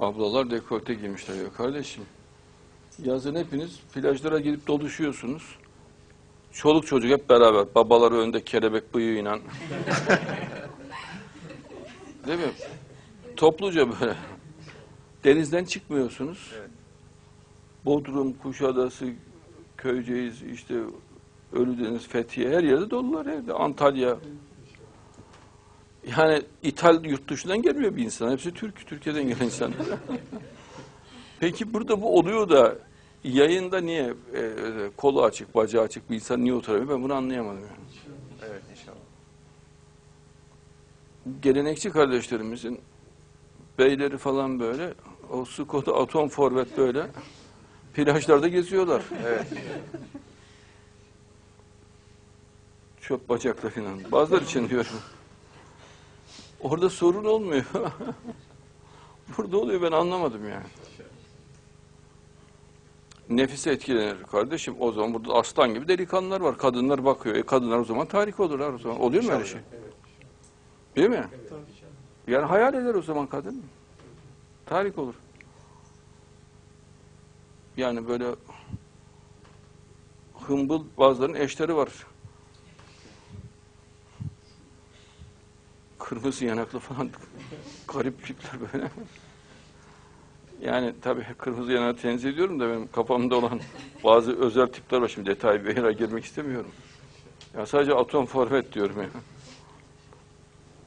Ablalar dekolte giymişler ya kardeşim. Yazın hepiniz plajlara gidip doluşuyorsunuz. Çoluk çocuk hep beraber. Babaları önde kelebek bıyığıyla. Değil mi? Topluca böyle. Denizden çıkmıyorsunuz. Bodrum, Kuşadası, Köyceğiz, işte Ölüdeniz, Fethiye her yerde dolular evde. Antalya. Yani İthal yurt dışından gelmiyor bir insan. Hepsi Türk, Türkiye'den gelen insanlar. Peki burada bu oluyor da yayında niye e, kolu açık, bacağı açık bir insan niye oturamıyor? Ben bunu anlayamadım. Yani. Evet inşallah. Gelenekçi kardeşlerimizin beyleri falan böyle o Skoda atom forvet böyle plajlarda geziyorlar. Evet. Çöp bacakla falan. Bazıları için diyorum. Orada sorun olmuyor. Burada oluyor ben anlamadım yani. Nefise etkilenir kardeşim. O zaman burada aslan gibi delikanlılar var. Kadınlar bakıyor. E kadınlar o zaman tahrik olurlar o zaman. Oluyor mu öyle şey? Değil mi? Yani hayal eder o zaman kadın. Tahrik olur. Yani böyle hımbıl bazılarının eşleri var. Kırmızı yanaklı falan garip tipler böyle. Yani tabii kırmızı yanağı tenzih ediyorum da benim kafamda olan bazı özel tipler var. Şimdi detay bir girmek istemiyorum. Ya sadece atom forvet diyorum ya.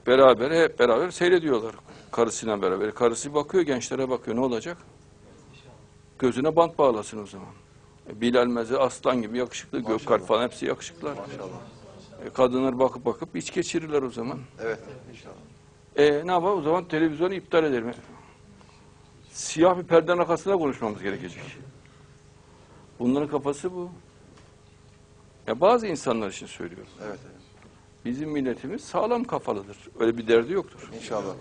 Beraber hep beraber seyrediyorlar karısıyla beraber. Karısı bakıyor gençlere bakıyor ne olacak? Gözüne bant bağlasın o zaman. E, Bilal Meze aslan gibi yakışıklı, Gökalp falan hepsi yakışıklılar. Maşallah. E, kadınlar bakıp bakıp iç geçirirler o zaman. Evet inşallah. E ne yapalım o zaman televizyonu iptal edelim. Siyah bir perdenin arkasında konuşmamız gerekecek. Bunların kafası bu. Ya bazı insanlar için söylüyorum. Evet evet. Bizim milletimiz sağlam kafalıdır. Öyle bir derdi yoktur. İnşallah.